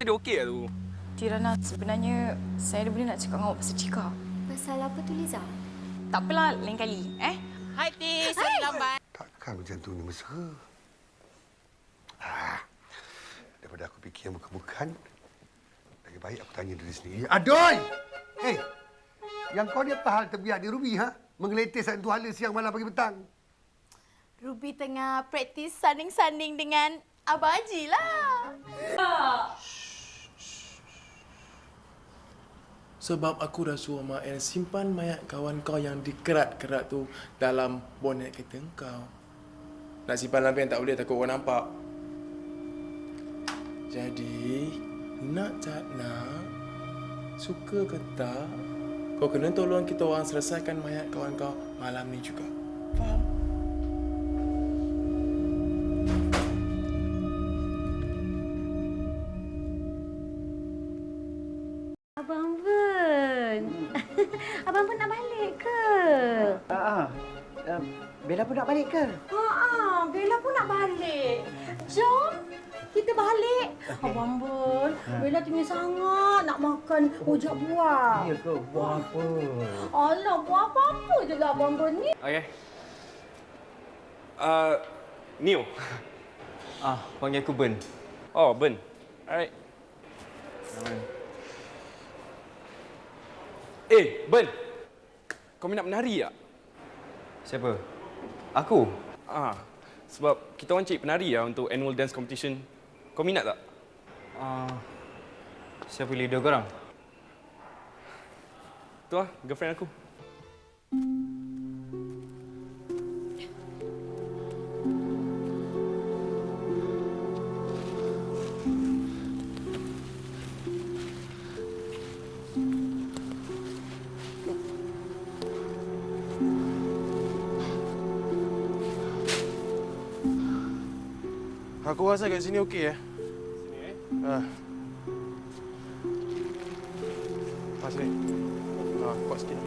dia okey lah tu. Tirana, sebenarnya saya ada benda nak cakap dengan awak pasal Cika. Pasal apa tu Liza? Tak apalah, lain kali. Eh? Hai Tis, sorry lambat. Takkan macam tu ni mesra. Ah, daripada aku fikir yang bukan-bukan, lebih baik aku tanya diri sendiri. Adoy! Hei, yang kau ni apa hal terbiak di Ruby, ha? Menggeletis satu hala siang malam pagi petang. Ruby tengah praktis sanding-sanding dengan Abang Haji lah. Sebab aku dah suruh Mak El simpan mayat kawan kau yang dikerat-kerat tu dalam bonet kereta kau. Nak simpan dalam pen tak boleh takut orang nampak. Jadi, nak tak nak, suka ke tak, kau kena tolong kita orang selesaikan mayat kawan kau malam ni juga. Faham? Abang Bun nak balik ke? Ah, uh, Bella pun nak balik ke? Ha ah, Bella pun nak balik. Jom kita balik. Abang Bun, Bella tinggal sangat nak makan rujak buah. Ya ke? Buah apa? Alah, buah apa-apa je lah Abang Bun ni. Okay. Uh, Neo. Ah, panggil aku Ben. Oh, Ben. Alright. Eh, Ben. Kau minat menari tak? Siapa? Aku. Ah, sebab kita orang cari penari lah untuk annual dance competition. Kau minat tak? Ah, siapa leader korang? Tu lah, girlfriend aku. Aku rasa kat sini okey eh. Sini eh. Ha. Pas ni. Ha, kuat sikit.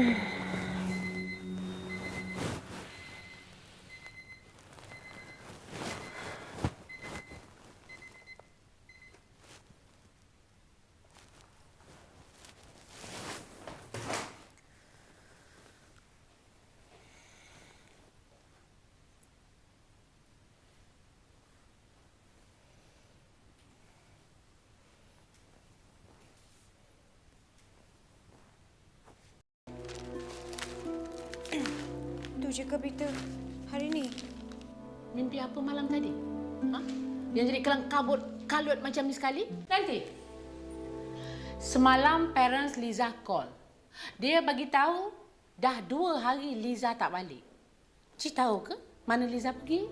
Tu je ke berita hari ni? Mimpi apa malam tadi? Ha? Yang jadi kelang kabut kalut macam ni sekali? Nanti. Semalam parents Liza call. Dia bagi tahu dah dua hari Liza tak balik. Cik tahu ke mana Liza pergi?